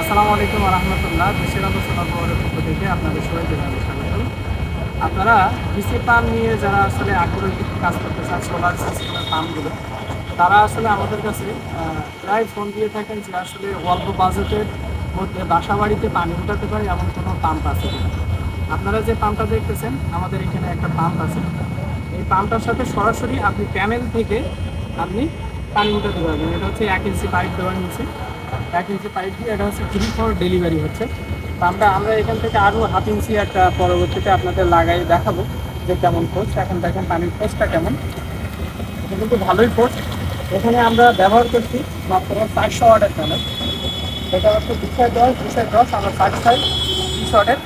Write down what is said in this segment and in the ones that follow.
আসসালামু আলাইকুম রহমতুল্লাহ দেশের আলোচনা পক্ষ থেকে আপনাদের সবাইকে জানাই স্বাগত আপনারা কৃষি পাম্প নিয়ে যারা আসলে আগ্রহী কাজ করতে চান সোলার সিস্টেমের পাম্পগুলো, তারা আসলে আমাদের কাছে প্রায় ফোন দিয়ে থাকেন যে আসলে অল্প বাজেটের মধ্যে বাসা বাড়িতে পানি উঠাতে পারে এমন কোনো পাম্প আছে আপনারা যে পাম্পটা দেখতেছেন, আমাদের এখানে একটা পাম্প আছে। এই পাম্পটার সাথে সরাসরি আপনি প্যানেল থেকে আপনি পানি উঠাতে পারবেন। এটা হচ্ছে এক ইঞ্চি পাইপ দেওয়া নিচে। এক ইঞ্চি পাইপ দিয়ে এটা হচ্ছে ফ্রি ফর ডেলিভারি হচ্ছে। তো আমরা আমরা এখান থেকে আরও হাফ ইঞ্চি একটা পরবর্তীতে আপনাদের লাগাই, দেখাবো যে কেমন ফোর্স এখন দেখেন পানির ফোর্সটা কেমন। এটা কিন্তু ভালোই ফোর্স এখানে আমরা ব্যবহার করছি মাত্র চারশো ওয়াটের প্যানেল এটা হচ্ছে দুশায় দশ দুশায় দশ আমরা ষাট সাই তিরিশ ওয়াটের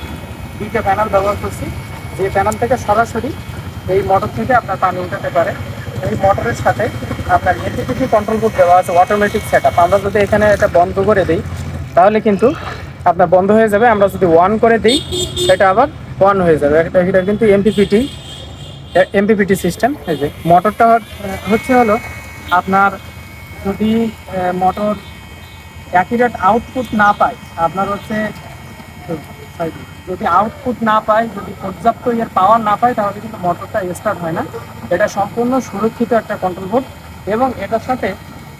দুইটা প্যানেল ব্যবহার করছি। যে প্যানেল থেকে সরাসরি এই মোটর থেকে আপনার পানি উঠাতে পারে। এই মোটরের সাথে আপনার এলপিপিটি কন্ট্রোল বোর্ড দেওয়া আছে অটোমেটিক সেট আমরা যদি এখানে এটা বন্ধ করে দিই, তাহলে কিন্তু আপনার বন্ধ হয়ে যাবে। আমরা যদি ওয়ান করে দিই, এটা আবার ওয়ান হয়ে যাবে। এটা এটা কিন্তু এমপিপিটি এমপিপিটি সিস্টেম এই যে মোটরটা হচ্ছে হলো আপনার যদি মোটর অ্যাকুরেট আউটপুট না পায়, আপনার হচ্ছে sorry, যদি আউটপুট না পায় যদি পর্যাপ্ত এর পাওয়ার না পায় তাহলে কিন্তু মোটরটা স্টার্ট হয় না। এটা সম্পূর্ণ সুরক্ষিত একটা কন্ট্রোল বোর্ড এবং এটার সাথে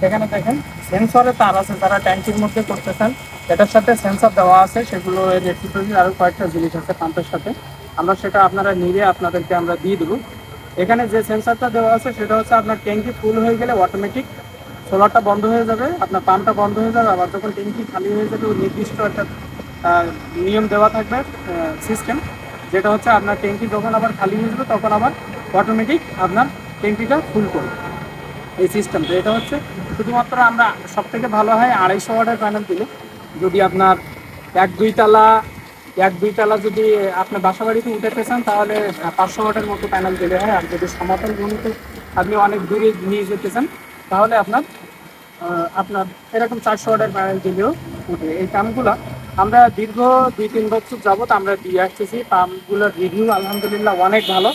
এখানে দেখেন সেন্সরের তার আছে যারা ট্যাঙ্কির মধ্যে করতে চান এটার সাথে সেন্সর দেওয়া আছে সেগুলো আরও কয়েকটা জিনিস আছে পাম্পের সাথে। আমরা সেটা আপনারা নিয়ে আপনাদেরকে আমরা দিয়ে দেবো। এখানে যে সেন্সরটা দেওয়া আছে সেটা হচ্ছে আপনার ট্যাঙ্কি ফুল হয়ে গেলে অটোমেটিক সোলারটা বন্ধ হয়ে যাবে। আপনার পাম্পটা বন্ধ হয়ে যাবে আবার যখন ট্যাঙ্কি খালি হয়ে যাবে নির্দিষ্ট একটা নিয়ম দেওয়া থাকবে সিস্টেম যেটা হচ্ছে আপনার ট্যাঙ্কি যখন আবার খালি হয়ে যাবে, তখন আবার অটোমেটিক আপনার ট্যাঙ্কিটা ফুল করবে। এই সিস্টেমটা এটা হচ্ছে শুধুমাত্র আমরা সব থেকে ভালো হয় আড়াইশো ওয়াটের প্যানেল দিলে। যদি আপনার এক দুই তালা, এক দুই তালা যদি আপনার বাসা বাড়িতে উঠাতে চান, তাহলে পাঁচশো ওয়াটের মতো প্যানেল দিলে হয়। আর যদি সমতল ভূমিতে আপনি অনেক দূরে নিয়ে যেতে চান, তাহলে আপনার আপনার এরকম চারশো ওয়াটের প্যানেল দিলেও উঠে এই পাম্পগুলো আমরা দীর্ঘ দুই, তিন বছর যাবত আমরা দিয়ে আসতেছি। পাম্পগুলোর রিভিউ আলহামদুলিল্লাহ অনেক ভালো।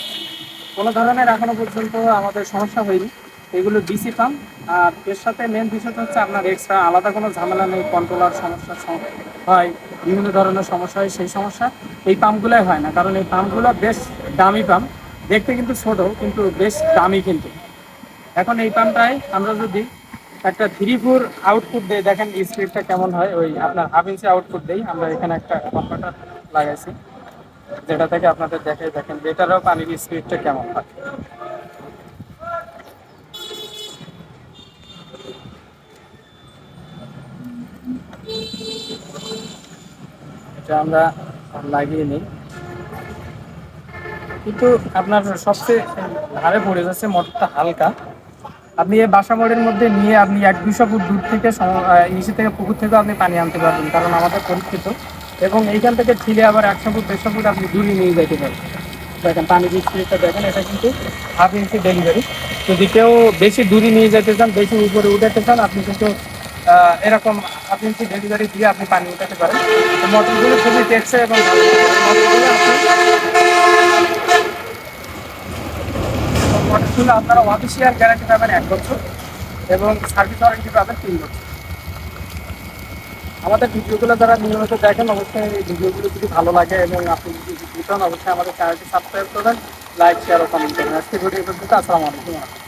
কোনো ধরনের এখনও পর্যন্ত আমাদের সমস্যা হয়নি। এগুলো ডিসি পাম্প আর এর সাথে মেন বিষয়টা হচ্ছে আপনার এক্সট্রা আলাদা কোনো ঝামেলা নেই কন্ট্রোলার সমস্যা সম- হয়, বিভিন্ন ধরনের সমস্যা হয়, সেই সমস্যা এই পাম্পগুলোই হয় না। কারণ এই পাম্পগুলো বেশ দামি পাম্প দেখতে কিন্তু ছোট, কিন্তু বেশ দামি কিন্তু। এখন এই পাম্পটায় আমরা যদি একটা থ্রি ফোর আউটপুট দেই দেখেন স্ক্রিপ্টটা কেমন হয়। ওই আপনার হাফ ইঞ্চি আউটপুট দেই। আমরা এখানে একটা কম্পিউটার লাগাইছি, যেটা থেকে আপনাদের দেখে দেখেন এটারও পানির স্পিডটা কেমন হয়। এটা আমরা লাগিয়ে নিই। কিন্তু আপনার সবচেয়ে ধারে পড়ে যাচ্ছে মোটরটা হালকা। আপনি এই বাসা মোড়ের মধ্যে নিয়ে আপনি এক দুশো ফুট দূর থেকে নিচে থেকে পুকুর থেকেও আপনি পানি আনতে পারবেন, কারণ আমাদের পরীক্ষিত এবং এইখান থেকে ছিলে আবার একশো ফুট দেড়শো ফুট আপনি দূরে নিয়ে যেতে পারবেন। দেখেন, পানি বিস্তারিত দেখেন, এটা কিন্তু হাফ ইঞ্চি ডেলিভারি যদি কেউ বেশি দূরে নিয়ে যেতে চান, বেশি উপরে উঠাতে চান, আপনি কিন্তু এরকম হাফ ইঞ্চি ডেলিভারি দিয়ে আপনি পানি উঠাতে পারেন। মোটরগুলো খুবই টেকসই এবং আপনি আপনারা অফিসিয়াল গ্যারান্টি পাবেন এক বছর এবং সার্ভিস ওয়ারেন্টি পাবেন তিন বছর। আমাদের ভিডিওগুলো যারা নিয়মিত দেখেন, অবশ্যই এই ভিডিওগুলো যদি ভালো লাগে এবং আপনি যদি অবশ্যই আমাদের চ্যানেলটি সাবস্ক্রাইব করবেন লাইক শেয়ার ও কমেন্ট করবেন। আজকে ভিডিও পর্যন্ত, আসসালামু আলাইকুম।